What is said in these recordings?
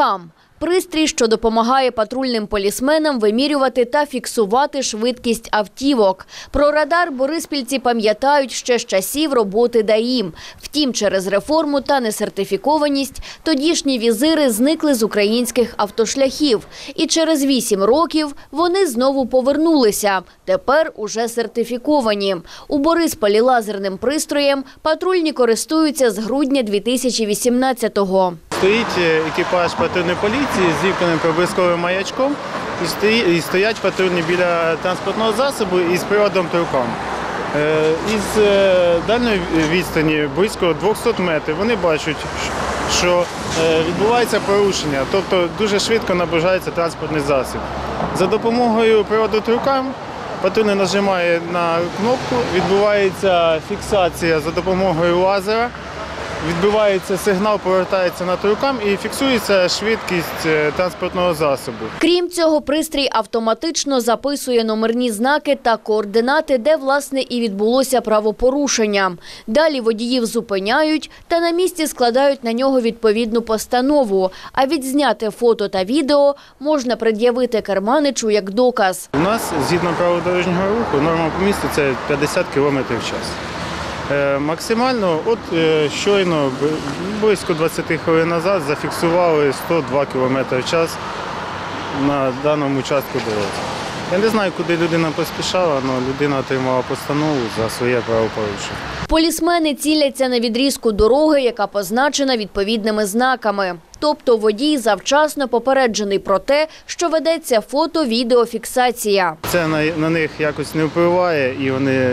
Трукам пристрій, що допомагає патрульним полісменам вимірювати та фіксувати швидкість автівок. Про радар бориспільці пам'ятають ще з часів роботи ДАІМ. Втім, через реформу та несертифікованість тодішні візири зникли з українських автошляхів. І через вісім років вони знову повернулися. Тепер уже сертифіковані. У Борисполі лазерним пристроєм патрульні користуються з грудня 2018-го. Стоїть е, екіпаж патрульної поліції з вікненим проблисковим маячком і, стоять патрульні біля транспортного засобу із приводом. Е, Із е, дальної відстані близько 200 метрів вони бачать, що е, відбувається порушення, тобто дуже швидко наближається транспортний засіб. За допомогою приводу трукам патрульний нажимає на кнопку, відбувається фіксація за допомогою лазера. Відбивається сигнал, повертається над рукам і фіксується швидкість е, транспортного засобу. Крім цього, пристрій автоматично записує номерні знаки та координати, де власне і відбулося правопорушення. Далі водіїв зупиняють та на місці складають на нього відповідну постанову. А відзняте фото та відео можна пред'явити керманичу як доказ. У нас згідно правил дорожнього руху норма по місту це 50 км в час. Е, Максимально, от е, щойно близько 20 хвилин назад зафіксували 102 км в час на даному участку дороги. Я не знаю, куди людина поспішала, але людина отримала постанову за своє правопорушення. Полісмени ціляться на відрізку дороги, яка позначена відповідними знаками. Тобто водій завчасно попереджений про те, що ведеться фото-відеофіксація. Це на, на них якось не впливає і вони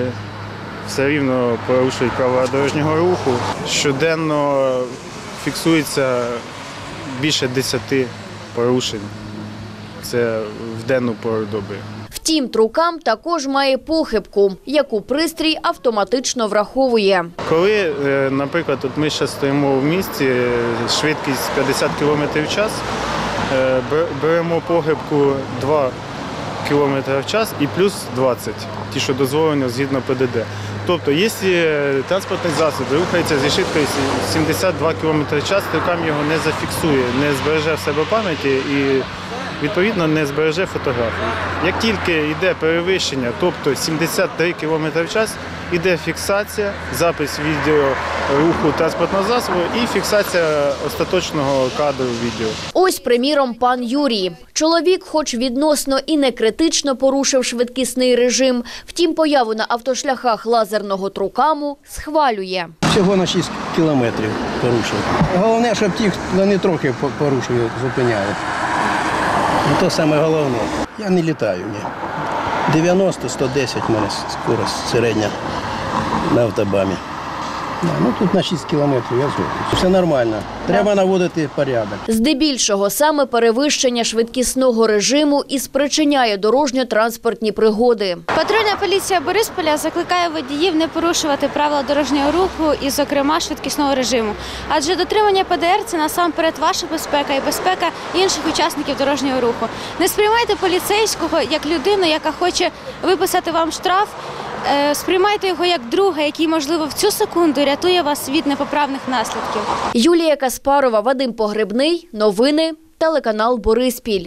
все рівно порушують правила дорожнього руху. Щоденно фіксується більше 10 порушень. Це в денну пору доби. Втім, трукам також має похибку, яку пристрій автоматично враховує. Коли, е, наприклад, от ми зараз стоїмо в місті, швидкість 50 км в час, е, беремо погибку 2 км в час і плюс 20, ті, що дозволено згідно ПДД. Тобто, якщо транспортний засіб рухається зі швидкістю 72 км в час, трукам його не зафіксує, не збереже в себе пам'яті і відповідно не збереже фотографію. Як тільки йде перевищення, тобто 73 км в час, йде фіксація, запис відео руху транспортного засобу і фіксація остаточного кадру відео. Ось, приміром, пан Юрій. Чоловік, хоч відносно і не критично порушив швидкісний режим, втім, появу на автошляхах лазерного трукаму схвалює. Всього на 6 кілометрів порушив. Головне, щоб ті, хто не трохи по- порушує, зупиняли. І то саме головне. Я не літаю, ні. 90-110 в мене скорость середня на автобамі. Да, ну тут на 6 кілометрів я згоден. Все нормально. Треба наводити порядок. Здебільшого саме перевищення швидкісного режиму і спричиняє дорожньо-транспортні пригоди. Патрульна поліція Борисполя закликає водіїв не порушувати правила дорожнього руху і, зокрема, швидкісного режиму. Адже дотримання ПДР це насамперед ваша безпека і безпека інших учасників дорожнього руху. Не сприймайте поліцейського як людину, яка хоче виписати вам штраф. Е, Сприймайте його як друга, який, можливо, в цю секунду рятує вас від непоправних наслідків. Юлія Каспарова, Вадим Погребний. Новини. Телеканал Бориспіль.